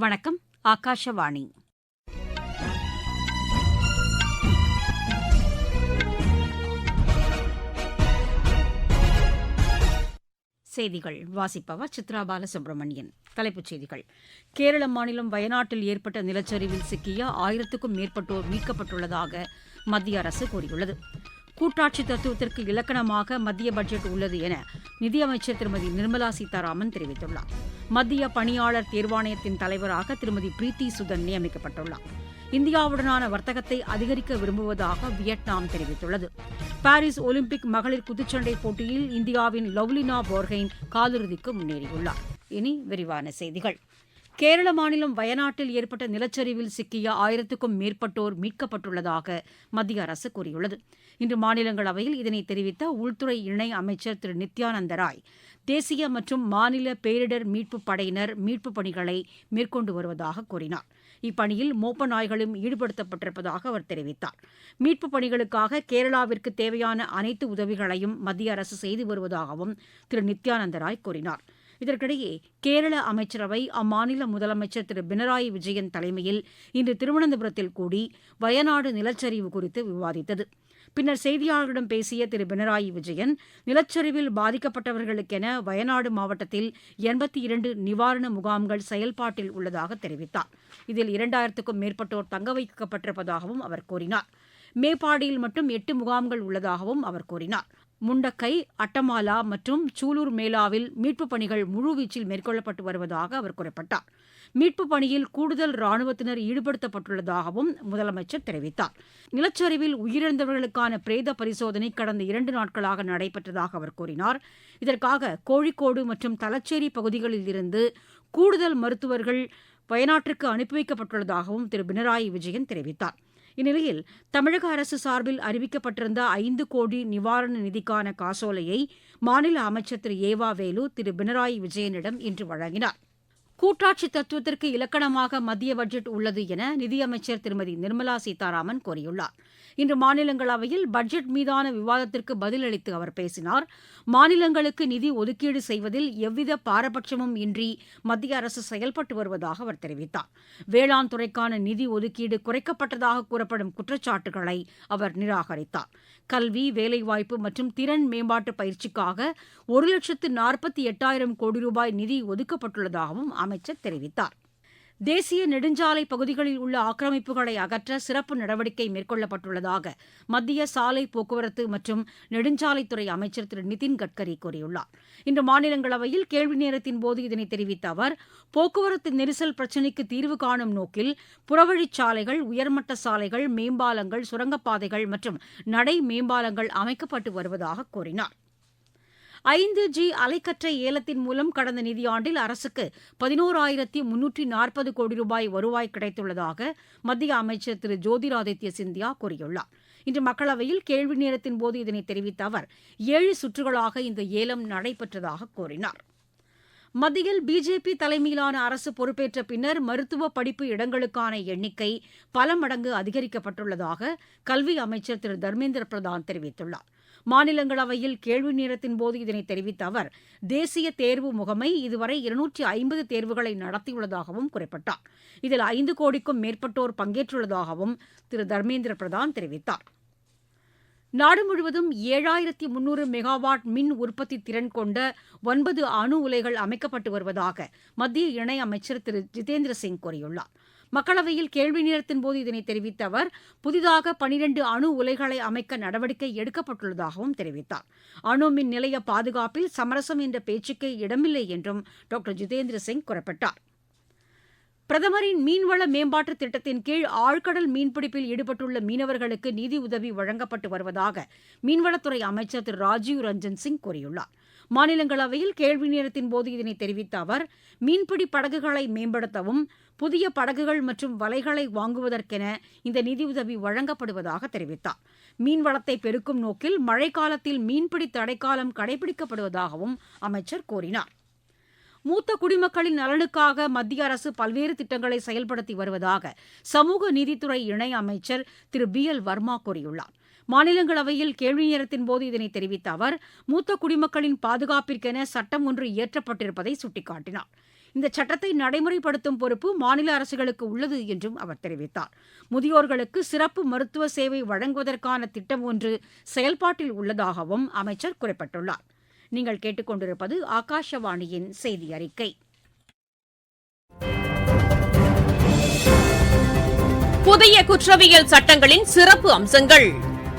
வணக்கம் ஆகாஷவாணி. செய்திகள். வாசிப்பவர் சித்ரா பாலசுப்ரமணியன். தலைப்புச் செய்திகள். கேரள மாநிலம் வயநாட்டில் ஏற்பட்ட நிலச்சரிவில் சிக்கிய ஆயிரத்துக்கும் மேற்பட்டோர் மீட்கப்பட்டுள்ளதாக மத்திய அரசு கூறியுள்ளது. கூட்டாட்சி தத்துவத்திற்கு இலக்கணமாக மத்திய பட்ஜெட் உள்ளது என நிதியமைச்சர் திருமதி நிர்மலா சீதாராமன் தெரிவித்துள்ளார். மத்திய பணியாளர் தேர்வாணையத்தின் தலைவராக திருமதி பிரீத்தி சுதன் நியமிக்கப்பட்டுள்ளார். இந்தியாவுடனான வர்த்தகத்தை அதிகரிக்க விரும்புவதாக வியட்நாம் தெரிவித்துள்ளது. பாரிஸ் ஒலிம்பிக் மகளிர் குத்துச்சண்டை போட்டியில் இந்தியாவின் லவ்லினா போர்ஹெயின் காலிறுதிக்கு முன்னேறியுள்ளார். இனி விரிவான செய்திகள். கேரள மாநிலம் வயநாட்டில் ஏற்பட்ட நிலச்சரிவில் சிக்கிய ஆயிரத்துக்கும் மேற்பட்டோர் மீட்கப்பட்டுள்ளதாக மத்திய அரசு கூறியுள்ளது. இன்று மாநிலங்களவையில் இதனை தெரிவித்த உள்துறை இணை அமைச்சர் திரு நித்யானந்த ராய் தேசிய மற்றும் மாநில பேரிடர் மீட்புப் படையினர் மீட்புப் பணிகளை மேற்கொண்டு வருவதாக கூறினார். இப்பணியில் மோப்ப நாய்களும் ஈடுபடுத்தப்பட்டிருப்பதாக அவர் தெரிவித்தார். மீட்புப் பணிகளுக்காக கேரளாவிற்கு தேவையான அனைத்து உதவிகளையும் மத்திய அரசு செய்து வருவதாகவும் திரு நித்யானந்த ராய் கூறினார். இதற்கிடையே கேரள அமைச்சரவை அம்மாநில முதலமைச்சர் திரு பினராயி விஜயன் தலைமையில் இன்று திருவனந்தபுரத்தில் கூடி வயநாடு நிலச்சரிவு குறித்து விவாதித்தது. பின்னர் செய்தியாளர்களிடம் பேசிய திரு பினராயி விஜயன் நிலச்சரிவில் பாதிக்கப்பட்டவர்களுக்கென வயநாடு மாவட்டத்தில் எண்பத்தி இரண்டு நிவாரண முகாம்கள் செயல்பாட்டில் உள்ளதாக தெரிவித்தார். இதில் இரண்டாயிரத்துக்கும் மேற்பட்டோர் தங்க வைக்கப்பட்டிருப்பதாகவும் அவர் கூறினார். மேப்பாடியில் மட்டும் எட்டு முகாம்கள் உள்ளதாகவும் அவர் கூறினார். முண்டக்கை அட்டமாலா மற்றும் சூலூர் மேலாவில் மீட்புப் பணிகள் முழுவீச்சில் மேற்கொள்ளப்பட்டு வருவதாக அவர் குறிப்பிட்டார். மீட்புப் பணியில் கூடுதல் ராணுவத்தினர் ஈடுபடுத்தப்பட்டுள்ளதாகவும் முதலமைச்சர் தெரிவித்தார். நிலச்சரிவில் உயிரிழந்தவர்களுக்கான பிரேத பரிசோதனை கடந்த இரண்டு நாட்களாக நடைபெற்றதாக அவர் கூறினார். இதற்காக கோழிக்கோடு மற்றும் தலச்சேரி பகுதிகளில் இருந்து கூடுதல் மருத்துவர்கள் வயநாட்டிற்கு அனுப்பி வைக்கப்பட்டுள்ளதாகவும் திரு. பினராயி விஜயன் தெரிவித்தார். இந்நிலையில் தமிழக அரசு சார்பில் அறிவிக்கப்பட்டிருந்த ஐந்து கோடி நிவாரண நிதிக்கான காசோலையை மாநில அமைச்சர் திரு ஏவா வேலு திரு பினராயி விஜயனிடம் இன்று வழங்கினார். கூட்டாட்சி தத்துவத்திற்கு இலக்கணமாக மத்திய பட்ஜெட் உள்ளது என நிதியமைச்சர் திருமதி நிர்மலா சீதாராமன் கூறியுள்ளார். இன்று மாநிலங்களவையில் பட்ஜெட் மீதான விவாதத்திற்கு பதிலளித்து அவர் பேசினார். மாநிலங்களுக்கு நிதி ஒதுக்கீடு செய்வதில் எவ்வித பாரபட்சமும் இன்றி மத்திய அரசு செயல்பட்டு வருவதாக அவர் தெரிவித்தார். வேளாண் துறைக்கான நிதி ஒதுக்கீடு குறைக்கப்பட்டதாக கூறப்படும் குற்றச்சாட்டுகளை அவர் நிராகரித்தார். கல்வி வேலைவாய்ப்பு மற்றும் திறன் மேம்பாட்டு பயிற்சிக்காக ஒரு லட்சத்து நாற்பத்தி எட்டாயிரம் கோடி ரூபாய் நிதி ஒதுக்கப்பட்டுள்ளதாகவும் அமைச்சர் தெரிவித்தார். தேசிய நெடுஞ்சாலை பகுதிகளில் உள்ள ஆக்கிரமிப்புகளை அகற்ற சிறப்பு நடவடிக்கை மேற்கொள்ளப்பட்டுள்ளதாக மத்திய சாலை போக்குவரத்து மற்றும் நெடுஞ்சாலைத்துறை அமைச்சர் திரு நிதின் கட்கரி கூறியுள்ளார். இன்று மாநிலங்களவையில் கேள்வி நேரத்தின் போது இதனை தெரிவித்த அவர் போக்குவரத்து நெரிசல் பிரச்சினைக்கு தீர்வு காணும் நோக்கில் புறவழிச்சாலைகள் உயர்மட்ட சாலைகள் மேம்பாலங்கள் சுரங்கப்பாதைகள் மற்றும் நடை மேம்பாலங்கள் அமைக்கப்பட்டு வருவதாக கூறினார். ஐந்து ஜி அலைக்கற்றை ஏலத்தின் மூலம் கடந்த நிதியாண்டில் அரசுக்கு பதினோராயிரத்தி முன்னூற்றி நாற்பது கோடி ரூபாய் வருவாய் கிடைத்துள்ளதாக மத்திய அமைச்சர் திரு ஜோதிராதித்ய சிந்தியா கூறியுள்ளார். இன்று மக்களவையில் கேள்வி நேரத்தின் போது இதனை தெரிவித்த அவர் ஏழு சுற்றுகளாக இந்த ஏலம் நடைபெற்றதாக கூறினார். மத்தியில் பிஜேபி தலைமையிலான அரசு பொறுப்பேற்ற பின்னர் மருத்துவ படிப்பு இடங்களுக்கான எண்ணிக்கை பல மடங்கு அதிகரிக்கப்பட்டுள்ளதாக கல்வி அமைச்சர் திரு தர்மேந்திர பிரதான் தெரிவித்துள்ளார். மாநிலங்களவையில் கேள்வி நேரத்தின் போது இதனை தெரிவித்த அவர் தேசிய தேர்வு முகமை இதுவரை இருநூற்றி ஐம்பது தேர்வுகளை நடத்தியுள்ளதாகவும் குறிப்பிட்டார். இதில் ஐந்து கோடிக்கும் மேற்பட்டோர் பங்கேற்றுள்ளதாகவும் திரு. தர்மேந்திர பிரதான் தெரிவித்தார். நாடு முழுவதும் ஏழாயிரத்தி முன்னூறு மெகாவாட் மின் உற்பத்தி திறன் கொண்ட ஒன்பது அணு உலைகள் அமைக்கப்பட்டு வருவதாக மத்திய இணையமைச்சர் திரு. ஜிதேந்திர சிங் கூறியுள்ளார். மக்களவையில் கேள்வி நேரத்தின் போது இதனை தெரிவித்த அவர் புதிதாக பனிரண்டு அணு உலைகளை அமைக்க நடவடிக்கை எடுக்கப்பட்டுள்ளதாகவும் தெரிவித்தார். அணு மின் நிலைய பாதுகாப்பில் சமரசம் என்ற பேச்சுக்கே இடமில்லை என்றும் டாக்டர் ஜிதேந்திர சிங் குறிப்பிட்டார். பிரதமரின் மீன்வள மேம்பாட்டு திட்டத்தின் கீழ் ஆழ்கடல் மீன்பிடிப்பில் ஈடுபட்டுள்ள மீனவர்களுக்கு நிதி உதவி வழங்கப்பட்டு வருவதாக மீன்வளத்துறை அமைச்சர் திரு ராஜீவ் ரஞ்சன் சிங் கூறியுள்ளார். மாநிலங்களவையில் கேள்வி நேரத்தின் போது இதனை தெரிவித்த அவர் மீன்பிடி படகுகளை மேம்படுத்தவும் புதிய படகுகள் மற்றும் வலைகளை வாங்குவதற்கென இந்த நிதியுதவி வழங்கப்படுவதாக தெரிவித்தார். மீன்வளத்தை பெருக்கும் நோக்கில் மழைக்காலத்தில் மீன்பிடி தடைக்காலம் கடைபிடிக்கப்படுவதாகவும் அமைச்சர் கூறினார். மூத்த குடிமக்களின் நலனுக்காக மத்திய அரசு பல்வேறு திட்டங்களை செயல்படுத்தி வருவதாக சமூக நீதித்துறை இணை அமைச்சர் திரு பி எல் வர்மா கூறியுள்ளார். மாநிலங்களவையில் கேள்வி நேரத்தின் போது இதனை தெரிவித்த அவர் மூத்த குடிமக்களின் பாதுகாப்பிற்கென சட்டம் ஒன்று இயற்றப்பட்டிருப்பதை சுட்டிக்காட்டினார். இந்த சட்டத்தை நடைமுறைப்படுத்தும் பொறுப்பு மாநில அரசுகளுக்கு உள்ளது என்றும் அவர் தெரிவித்தார். முதியோர்களுக்கு சிறப்பு மருத்துவ சேவை வழங்குவதற்கான திட்டம் ஒன்று செயல்பாட்டில் உள்ளதாகவும் அமைச்சர் குறிப்பிட்டுள்ளார். நீங்கள் கேட்டுக்கொண்டிருப்பது ஆகாஷவாணியின் செய்தி அறிக்கை. புதிய குற்றவியல் சட்டங்களின் சிறப்பு அம்சங்கள்.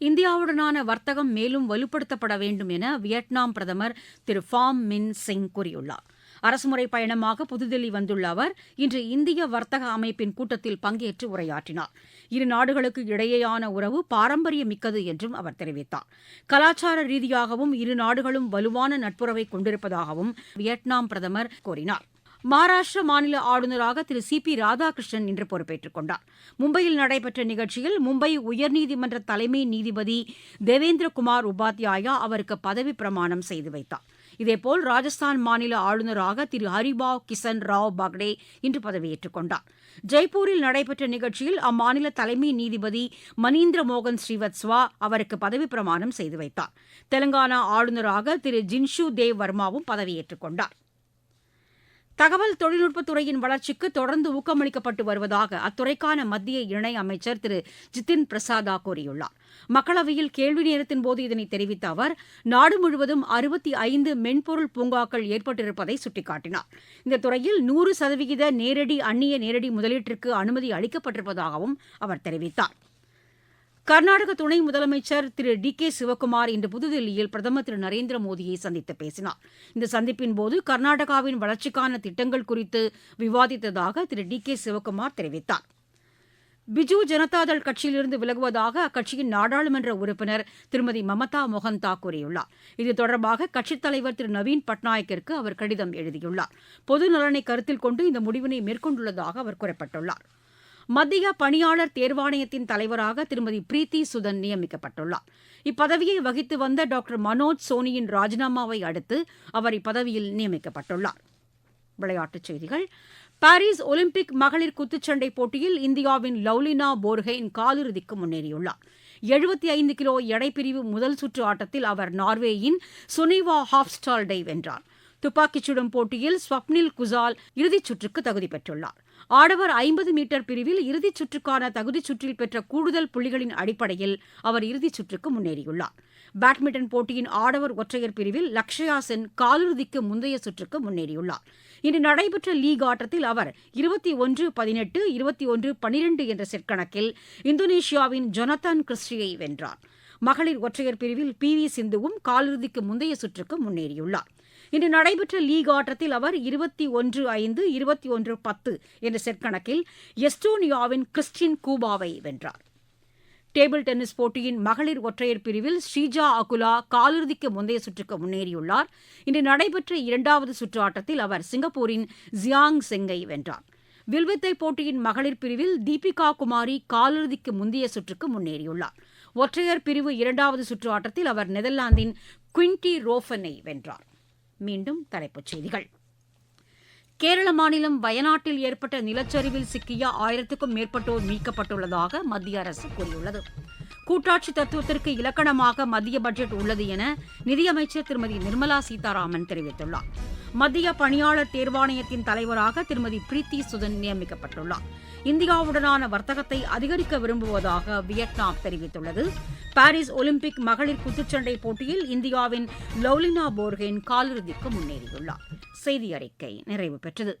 இந்தியாவுடனான வர்த்தகம் மேலும் வலுப்படுத்தப்பட வேண்டும் என வியட்நாம் பிரதமர் திரு ஃபாம் மின் சிங் கூறியுள்ளார். அரசுமுறை பயணமாக புதுதில்லி வந்துள்ள அவர் இன்று இந்திய வர்த்தக அமைப்பின் கூட்டத்தில் பங்கேற்று உரையாற்றினார். இரு நாடுகளுக்கு இடையேயான உறவு பாரம்பரியமிக்கது என்றும் அவர் தெரிவித்தார். கலாச்சார ரீதியாகவும் இரு நாடுகளும் வலுவான நட்புறவை கொண்டிருப்பதாகவும் வியட்நாம் பிரதமர் கூறினார். மகாராஷ்டிர மாநில ஆளுநராக திரு சி பி ராதாகிருஷ்ணன் இன்று பொறுப்பேற்றுக் கொண்டார். மும்பையில் நடைபெற்ற நிகழ்ச்சியில் மும்பை உயர்நீதிமன்ற தலைமை நீதிபதி தேவேந்திரகுமார் உபாத்யாயா அவருக்கு பதவி பிரமாணம் செய்து வைத்தார். இதேபோல் ராஜஸ்தான் மாநில ஆளுநராக திரு ஹரிபாவ் கிசன் ராவ் பக்டே இன்று பதவியேற்றுக் கொண்டார். ஜெய்ப்பூரில் நடைபெற்ற நிகழ்ச்சியில் அம்மாநில தலைமை நீதிபதி மனீந்திர மோகன் ஸ்ரீவத்ஸ்வா அவருக்கு பதவி பிரமாணம் செய்து வைத்தார். தெலங்கானா ஆளுநராக திரு ஜின்ஷு தேவ் வர்மாவும் பதவியேற்றுக் கொண்டாா் தகவல் தொழில்நுட்பத்துறையின் வளர்ச்சிக்கு தொடர்ந்து ஊக்கமளிக்கப்பட்டு வருவதாக அத்துறைக்கான மத்திய இணை அமைச்சர் திரு. ஜிதின் பிரசாதா கூறியுள்ளார். மக்களவையில் கேள்வி நேரத்தின் போது இதனை தெரிவித்த அவர் நாடு முழுவதும் அறுபத்தி ஐந்து மென்பொருள் பூங்காக்கள் ஏற்பட்டிருப்பதை சுட்டிக்காட்டினார். இந்த துறையில் நூறு சதவிகித நேரடி அந்நிய நேரடி முதலீட்டிற்கு அனுமதி அளிக்கப்பட்டிருப்பதாகவும் அவர் தெரிவித்தார். கர்நாடக துணை முதலமைச்சர் திரு டி கே சிவக்குமார் இன்று புதுதில்லியில் பிரதமர் திரு நரேந்திர மோடியை சந்தித்து பேசினார். இந்த சந்திப்பின் போது கர்நாடகாவின் வளர்ச்சிக்கான திட்டங்கள் குறித்து விவாதித்ததாக திரு டி கே சிவக்குமார் தெரிவித்தார். பிஜு ஜனதாதள் கட்சியிலிருந்து விலகுவதாக அக்கட்சியின் நாடாளுமன்ற உறுப்பினர் திருமதி மமதா மொஹந்தா கூறியுள்ளார். இது தொடர்பாக கட்சித் தலைவர் திரு நவீன் பட்நாயக்கிற்கு அவர் கடிதம் எழுதியுள்ளார். பொது நலனை கருத்தில் கொண்டு இந்த முடிவினை மேற்கொண்டுள்ளதாக அவர் குறிப்பிட்டுள்ளாா் மத்திய பணியாளர் தேர்வாணையத்தின் தலைவராக திருமதி பிரீத்தி சுதன் நியமிக்கப்பட்டுள்ளார். இப்பதவியை வகித்து வந்த டாக்டர் மனோஜ் சோனியின் ராஜினாமாவை அடுத்து அவர் இப்பதவியில் நியமிக்கப்பட்டுள்ளார். விளையாட்டுச் செய்திகள். பாரிஸ் ஒலிம்பிக் மகளிர் குத்துச்சண்டை போட்டியில் இந்தியாவின் லவ்லினா போர்ஹெயின் காலிறுதிக்கு முன்னேறியுள்ளார். எழுபத்தி ஐந்து கிலோ எடைப்பிரிவு முதல் சுற்று ஆட்டத்தில் அவர் நார்வேயின் சுனிவா ஹாப்ஸ்டால்டை வென்றார். துப்பாக்கிச் சுடும் போட்டியில் ஸ்வப்னில் குசால் இறுதிச் சுற்றுக்கு தகுதி பெற்றுள்ளார். ஆடவர் ஐம்பது மீட்டர் பிரிவில் இறுதிச் சுற்றுக்கான தகுதிச் சுற்றில் பெற்ற கூடுதல் புள்ளிகளின் அடிப்படையில் அவர் இறுதிச் சுற்றுக்கு முன்னேறியுள்ளார். பேட்மிண்டன் போட்டியின் ஆடவர் ஒற்றையர் பிரிவில் லக்ஷயா சென் காலிறுதிக்கு முந்தைய சுற்றுக்கு முன்னேறியுள்ளார். இன்று நடைபெற்ற லீக் ஆட்டத்தில் அவர் இருபத்தி ஒன்று பதினெட்டு இருபத்தி ஒன்று பனிரெண்டு என்ற செட் கணக்கில் இந்தோனேஷியாவின் ஜொனத்தான் கிறிஸ்டியை வென்றார். மகளிர் ஒற்றையர் பிரிவில் பி வி சிந்துவும் காலிறுதிக்கு முந்தைய சுற்றுக்கு முன்னேறியுள்ளார். இன்று நடைபெற்ற லீக் ஆட்டத்தில் அவர் இருபத்தி ஒன்று ஐந்து இருபத்தி ஒன்று பத்து என்ற செட் கணக்கில் எஸ்டோனியாவின் கிறிஸ்டின் கூபாவை வென்றார். டேபிள் டென்னிஸ் போட்டியின் மகளிர் ஒற்றையர் பிரிவில் ஸ்ரீஜா அகுலா காலிறுதிக்கு முந்தைய சுற்றுக்கு முன்னேறியுள்ளார். இன்று நடைபெற்ற இரண்டாவது சுற்று ஆட்டத்தில் அவர் சிங்கப்பூரின் ஜியாங் செங்கை வென்றார். வில்வித்தை போட்டியின் மகளிர் பிரிவில் தீபிகா குமாரி காலிறுதிக்கு முந்தைய சுற்றுக்கு முன்னேறியுள்ளார். ஒற்றையர் பிரிவு இரண்டாவது சுற்று ஆட்டத்தில் அவர் நெதர்லாந்தின் குவிண்டி ரோஃபனை வென்றார். மீண்டும் தலைப்புச் செய்திகள். கேரள மாநிலம் வயநாட்டில் ஏற்பட்ட நிலச்சரிவில் சிக்கிய ஆயிரத்துக்கும் மேற்பட்டோர் மீட்கப்பட்டுள்ளதாக மத்திய அரசு கூறியுள்ளது. கூட்டாட்சி தத்துவத்திற்கு இலக்கணமாக மத்திய பட்ஜெட் உள்ளது என நிதியமைச்சர் திருமதி நிர்மலா சீதாராமன் தெரிவித்துள்ளார். மத்திய பணியாளர் தேர்வாணையத்தின் தலைவராக திருமதி பிரீத்தி சுதன் நியமிக்கப்பட்டுள்ளார். இந்தியாவுடனான வர்த்தகத்தை அதிகரிக்க விரும்புவதாக வியட்நாம் தெரிவித்துள்ளது. பாரிஸ் ஒலிம்பிக் மகளிர் குத்துச்சண்டை போட்டியில் இந்தியாவின் லவ்லினா போர்கேன் காலிறுதிக்கு முன்னேறியுள்ளார். செய்தி அறிக்கை நிறைவு பெற்றது.